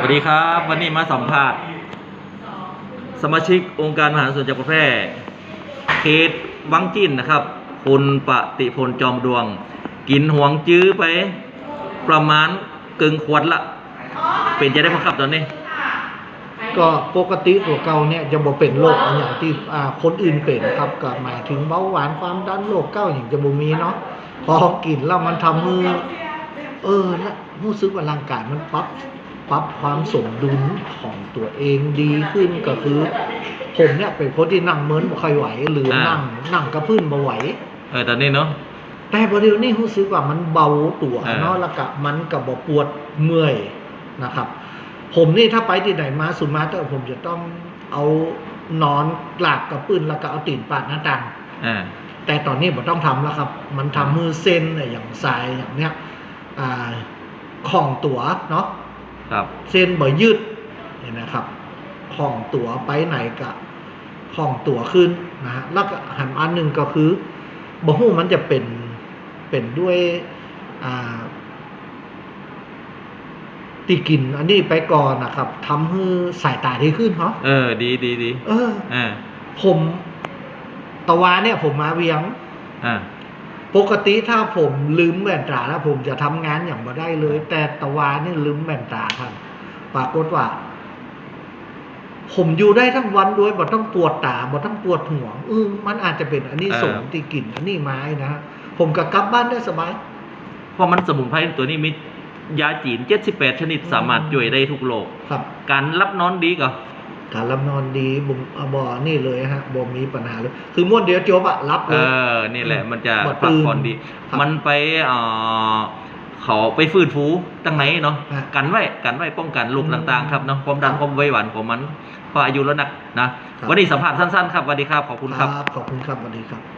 สวัสดีครับ วันนี้มาสัมภาษณ์สมาชิกองค์การมหาส่วนจังหวัดแพร่เขตวังจินนะครับคุณปฏิพลจอมดวง กินหวงจื้อไป ประมาณกึ่งขวดละ เป็นจะได้พังครับตอนนี้ ก็ปกติตัวเก่าเนี่ยจะบ่เป็นโรคอนอย่างที่อ่าคนอื่นเป็นครับก็หมายถึงเบาหวานความดันโรคเก้าอย่างจะบ่มีเนาะพอกินแล้วมันทำมือ เออแล้วรู้สึกว่าร่างกายมันปรับ ปรับความสมดุลของตัวเองดีขึ้นก็คือ ผมเนี่ยเป็นคนที่นั่งเหมือนบ่ค่อยไหวหรืออ่านั่นั่งนั่งกระพื้นบ่ไหว เออตอนนี้เนาะแต่ประเดี๋ยวนี้รู้สึกว่ามันเบาตัวอ่าเนาะแล้วก็มันก็บ่ปวดเมื่อยนะครับ ผมนี่ถ้าไปที่ไหนมาสุดมาแต่ผมจะต้องเอานอนกลากกับปืนแล้วก็เอาตีนปาดหน้าต่างอ่าแต่ตอนนี้ผมต้องทำแล้วครับ มันทำมือเส้นเนี่ยอย่างสายอย่างเนี้ยอ่าของตัวเนาะ ครับ เส้นบ่ยืดเห็นนะครับของตัวไปไหนก็ของตัวขึ้นนะฮะแล้วก็หันอันหนึ่งก็คือบ่ฮู้มันจะเป็นเป็นด้วยอ่าตีกินอันนี้ไปก่อนนะครับทำให้สายตาดีขึ้นเนาะเออ ดีดีดีเออ อ่าผมตะวาเนี่ยผมมาเวียง อ่า ปกติถ้าผมลืมแว่นตาแล้วผมจะทำงานอย่างบ่ได้เลย แต่ตะวานี่ลืมแว่นตาครับปรากฏว่า ผมอยู่ได้ทั้งวันด้วยบ่ต้องปวดตาบ่ต้องปวดหัวเออมันอาจจะเป็นอันนี้ส่งส์ที่กินอันนี้ไม้นะฮะผมก็กลับบ้านได้สบายเพราะมันสมุนไพรตัวนี้มียาจีน 78 ชนิดสามารถช่วยได้ทุกโรคครับการรับนอนดีก็ การรับนอนดีบุมอะบ่นี่เลยฮะบ่มีปัญหาเลยคือม้วนเดียวจบอะรับเอเลยอ นี่แหละมันจะบ่พักตื่นผ่อนดี ครับมันไปเอ่อเขาไปฟื้นฟูตั้งไหนเนาะฮะกันไว้กันไว้ป้องกันโรคอืมต่างๆครับเนาะความดันครับความไวหวานของมันพออายุแล้วหนักนะครับ วันนี้สัมผัสสั้นๆครับสวัสดีครับขอบคุณครับ ขอบคุณครับสวัสดีครับ